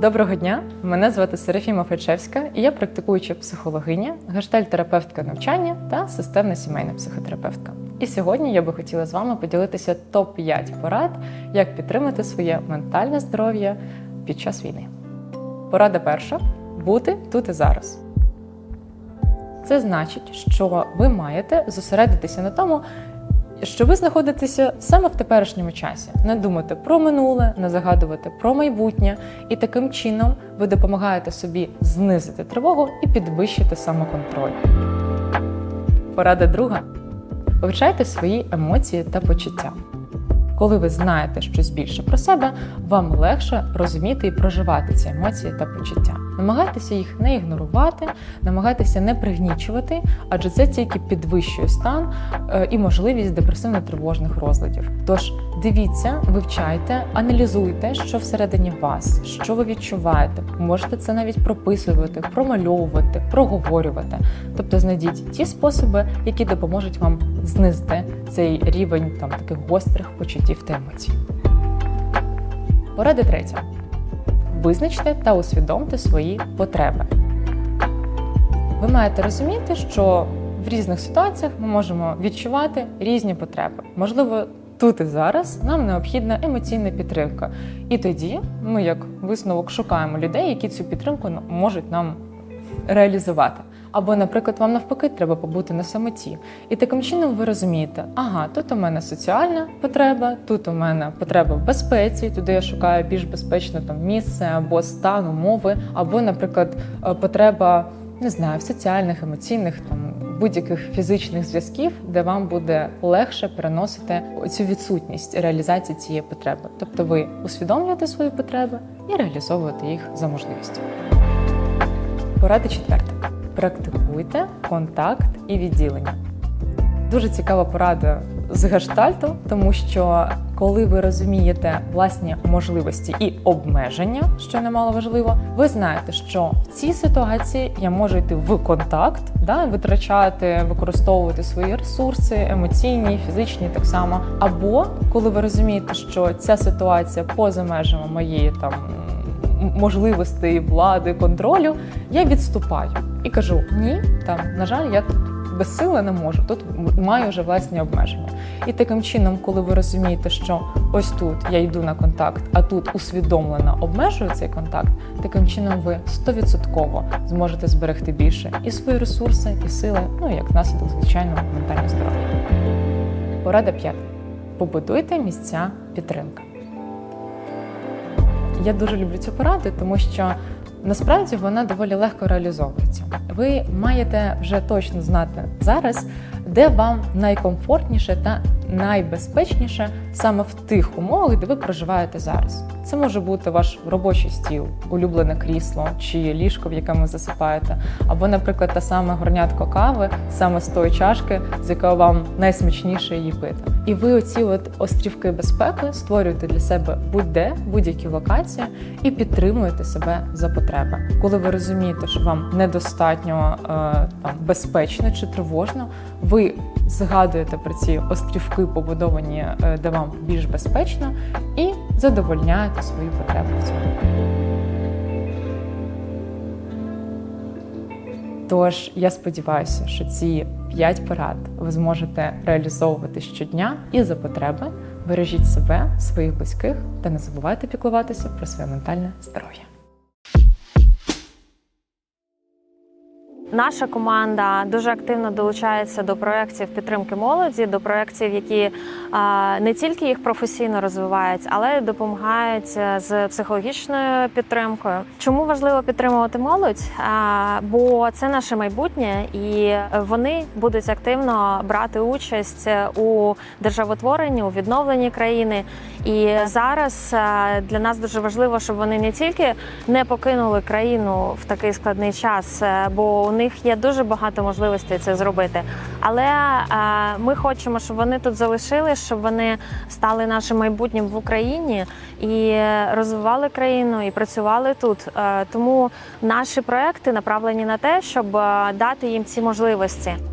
Доброго дня! Мене звати Серафіма Фальшевська, і я практикуюча психологиня, гештальтерапевтка навчання та системна сімейна психотерапевтка. І сьогодні я би хотіла з вами поділитися топ-5 порад, як підтримати своє ментальне здоров'я під час війни. Порада перша бути тут і зараз. Це значить, що ви маєте зосередитися на тому, що ви знаходитеся саме в теперішньому часі, не думати про минуле, не загадувати про майбутнє, і таким чином ви допомагаєте собі знизити тривогу і підвищити самоконтроль. Порада друга: вивчайте свої емоції та почуття. Коли ви знаєте щось більше про себе, вам легше розуміти і проживати ці емоції та почуття. Намагайтеся їх не ігнорувати, намагайтеся не пригнічувати, адже це тільки підвищує стан е, і можливість депресивно-тривожних розладів. Тож дивіться, вивчайте, аналізуйте, що всередині вас, що ви відчуваєте. Можете це навіть прописувати, промальовувати, проговорювати. Тобто знайдіть ті способи, які допоможуть вам знизити цей рівень там таких гострих почуттів та емоцій. Порада третя. Визначте та усвідомте свої потреби. Ви маєте розуміти, що в різних ситуаціях ми можемо відчувати різні потреби. Можливо, тут і зараз нам необхідна емоційна підтримка. І тоді ми, як висновок, шукаємо людей, які цю підтримку можуть нам реалізувати. Або, наприклад, вам навпаки треба побути на самоті. І таким чином ви розумієте, ага, тут у мене соціальна потреба, тут у мене потреба в безпеці, туди я шукаю більш безпечне там місце або стан, умови, або, наприклад, е, потреба не знаю, в соціальних, емоційних там будь-яких фізичних зв'язків, де вам буде легше переносити цю відсутність реалізації цієї потреби. Тобто ви усвідомлюєте свої потреби і реалізовуєте їх за можливістю. Порада четверта. Практикуйте контакт і відділення. Дуже цікава порада з гештальту, тому що коли ви розумієте власні можливості і обмеження, що немало важливо, ви знаєте, що в цій ситуації я можу йти в контакт, да, витрачати, використовувати свої ресурси, емоційні, фізичні, так само. Або коли ви розумієте, що ця ситуація поза межами моєї там можливостей, влади, контролю, я відступаю і кажу: ні, там на жаль, я тут без сили не можу. Тут маю вже власні обмеження. І таким чином, коли ви розумієте, що ось тут я йду на контакт, а тут усвідомлено обмежую цей контакт, таким чином ви 100% зможете зберегти більше і свої ресурси, і сили, ну і як наслідок, звичайно, ментальне здоров'я. Порада п'ята. Побудуйте місця підтримки. Я дуже люблю цю пораду, тому що насправді вона доволі легко реалізовується. Ви маєте вже точно знати зараз, де вам найкомфортніше та найбезпечніше саме в тих умовах, де ви проживаєте зараз. Це може бути ваш робочий стіл, улюблене крісло чи ліжко, в ви засипаєте, або, наприклад, та саме горнятко кави, саме з тої чашки, з якої вам найсмачніше її пити. І ви оці от острівки безпеки створюєте для себе будь-де, будь-які локації і підтримуєте себе за потреби. Коли ви розумієте, що вам недостатньо е, там безпечно чи тривожно, ви згадуєте про ці острівки, побудовані, е, де вам більш безпечно, і задовольняєте свої потреби в цьому. Тож я сподіваюся, що ці п'ять порад ви зможете реалізовувати щодня і за потреби. Бережіть себе, своїх близьких та не забувайте піклуватися про своє ментальне здоров'я. Наша команда дуже активно долучається до проєктів підтримки молоді, до проєктів, які а, не тільки їх професійно розвивають, але й допомагають е, з психологічною підтримкою. Чому важливо підтримувати молодь? А, Бо це наше майбутнє, і вони будуть активно брати участь у державотворенні, у відновленні країни. І зараз е, для нас дуже важливо, щоб вони не тільки не покинули країну в такий складний час, е, бо у них є дуже багато можливостей це зробити. Але е, ми хочемо, щоб вони тут залишились, щоб вони стали нашим майбутнім в Україні і розвивали країну і працювали тут. Е, Тому наші проекти направлені на те, щоб е, дати їм ці можливості.